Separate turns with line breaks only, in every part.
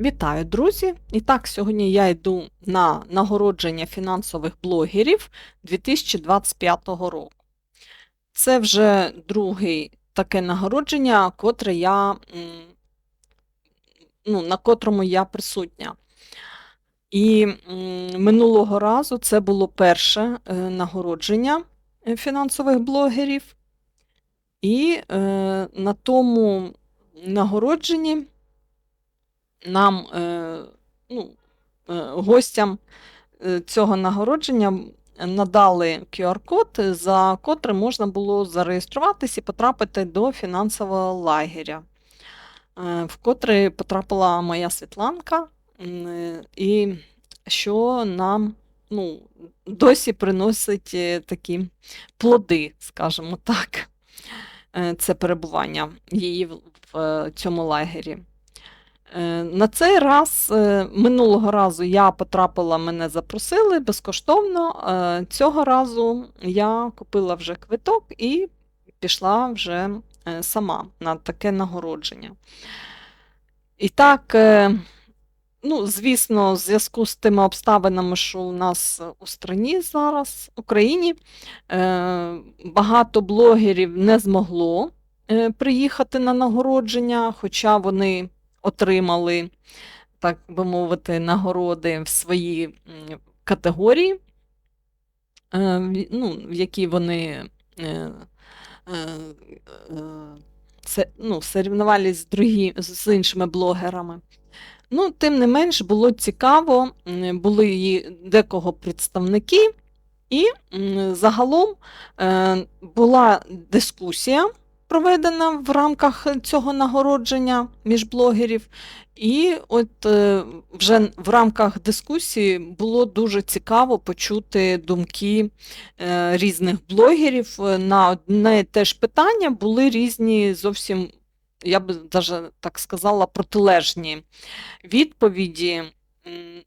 Вітаю, друзі! І так, сьогодні я йду на нагородження фінансових блогерів 2025 року. Це вже другий таке нагородження, котре я, ну, на котрому я присутня. І минулого разу це було перше е, нагородження е, фінансових блогерів. І е, на тому нагородженні нам, е, ну, е, гостям е, цього нагородження надали QR-код, за котрим можна було зареєструватись і потрапити до фінансового лагеря, в котрий потрапила моя Світланка, і що нам ну, досі приносить такі плоди, скажімо так, це перебування її в цьому лагері. Е, На цей раз, е, минулого разу я потрапила, мене запросили безкоштовно. е, Цього разу я купила вже квиток і пішла вже сама на таке нагородження. І так, ну, звісно, в зв'язку з тими обставинами, що у нас у страні зараз, в Україні, багато блогерів не змогло приїхати на нагородження, хоча вони отримали, так би мовити, нагороди в свої категорії, е, ну, в які вони е, е, ну, соревнувались з, другі, з іншими блогерами. Ну, тим не менш, було цікаво, були її декого представники, і загалом була дискусія проведена в рамках цього нагородження між блогерів. І от е, вже в рамках дискусії було дуже цікаво почути думки е, різних блогерів. Е, На одне те ж питання були різні зовсім, я би даже так сказала, протилежні відповіді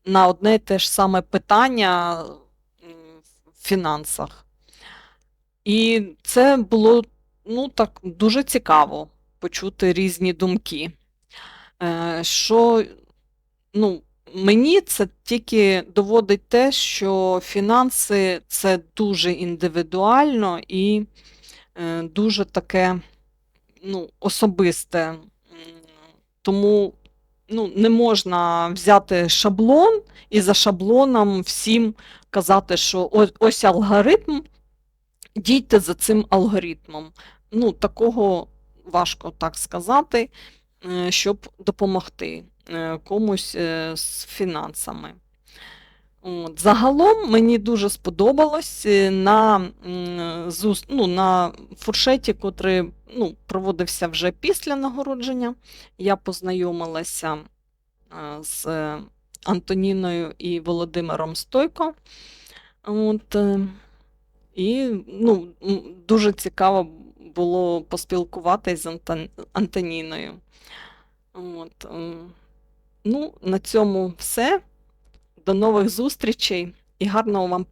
на одне те ж саме питання в фінансах. І це було ну, так, дуже цікаво почути різні думки. Е, Що ну, мені це тільки доводить те, що фінанси це дуже індивідуально і е, дуже таке ну, особисте. Тому ну, не можна взяти шаблон і за шаблоном всім казати, що ось, ось алгоритм, дійте за цим алгоритмом. Ну, такого важко так сказати, е, щоб допомогти е, комусь е, з фінансами. От. Загалом мені дуже сподобалось на, ну, на фуршеті, котрий ну, проводився вже після нагородження. Я познайомилася з Антоніною і Володимиром Стойко. От, і ну, дуже цікаво було поспілкуватися з Антон- Антоніною. От, ем, ну, на цьому все. До нових зустрічей і гарного вам